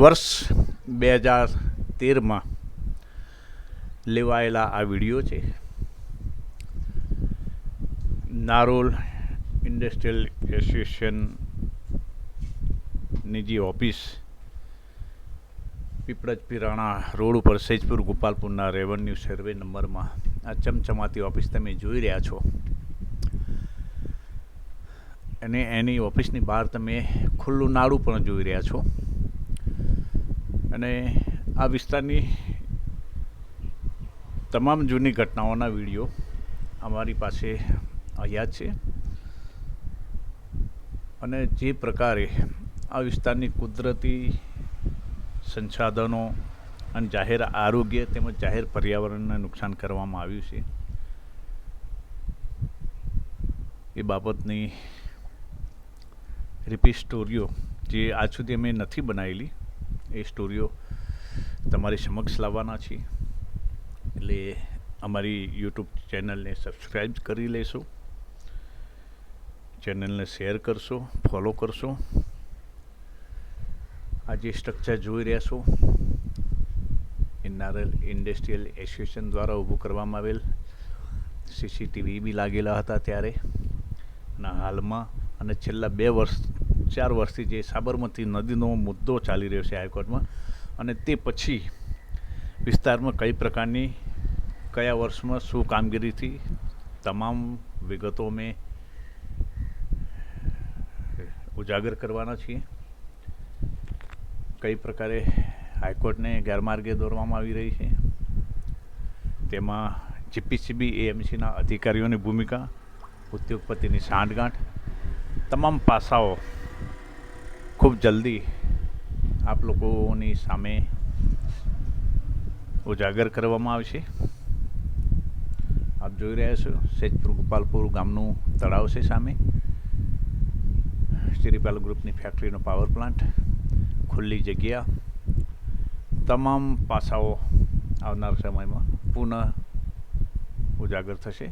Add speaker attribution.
Speaker 1: વર્ષ બે હજાર તેરમાં લેવાયેલા આ વીડિયો છે. નારોલ ઇન્ડસ્ટ્રીયલ એસોસિએશનની જે ઓફિસ પીપળજ પિરાણા રોડ ઉપર સૈજપુર ગોપાલપુરના રેવન્યુ સર્વે નંબરમાં આ ચમચમાતી ઓફિસ તમે જોઈ રહ્યા છો. અને એની ઓફિસની બહાર તમે ખુલ્લું નાળું પણ જોઈ રહ્યા છો. અને આ વિસ્તારની તમામ જૂની ઘટનાઓના વીડિયો અમારી પાસે અહીંયા છે. અને જે પ્રકારે આ વિસ્તારની કુદરતી સંસાધનો અને જાહેર આરોગ્ય તેમજ જાહેર પર્યાવરણને નુકસાન કરવામાં આવ્યું છે, એ બાબતની રિપીટ સ્ટોરીઓ જે આજ સુધી અમે નથી બનાવેલી એ સ્ટોરીઓ તમારી સમક્ષ લાવવાના છીએ. એટલે અમારી યુટ્યુબ ચેનલને સબસ્ક્રાઈબ કરી લેશો. ચેનલને શેર કરશો, ફોલો કરશો. આ જે સ્ટ્રક્ચર જોઈ રહ્યા છો, એ નારલ ઇન્ડસ્ટ્રીયલ એસોસિએશન દ્વારા ઊભું કરવામાં આવેલ. સીસીટીવી બી લાગેલા હતા ત્યારે. અને હાલમાં અને છેલ્લા બે વર્ષ ચાર વર્ષથી જે સાબરમતી નદીનો મુદ્દો ચાલી રહ્યો છે હાઈકોર્ટમાં અને તે પછી વિસ્તારમાં કઈ પ્રકારની, કયા વર્ષમાં શું કામગીરીથી તમામ વિગતો અમે ઉજાગર કરવાના છીએ. કઈ પ્રકારે હાઈકોર્ટને ગેરમાર્ગે દોરવામાં આવી રહી છે. તેમાં જીપીસીબી, એએમસીના અધિકારીઓની ભૂમિકા, ઉદ્યોગપતિની સાંઠગાંઠ, તમામ પાસાઓ ખૂબ જલ્દી આપ લોકોની સામે ઉજાગર કરવામાં આવશે. આપ જોઈ રહ્યા છો, સેજપુર ગોપાલપુર ગામનું તળાવ છે સામે. સ્ટીરીપાલ ગ્રુપની ફેક્ટરીનો પાવર પ્લાન્ટ ખુલ્લી જગ્યા, તમામ પાસાઓ આવનાર સમયમાં પુનઃ ઉજાગર થશે.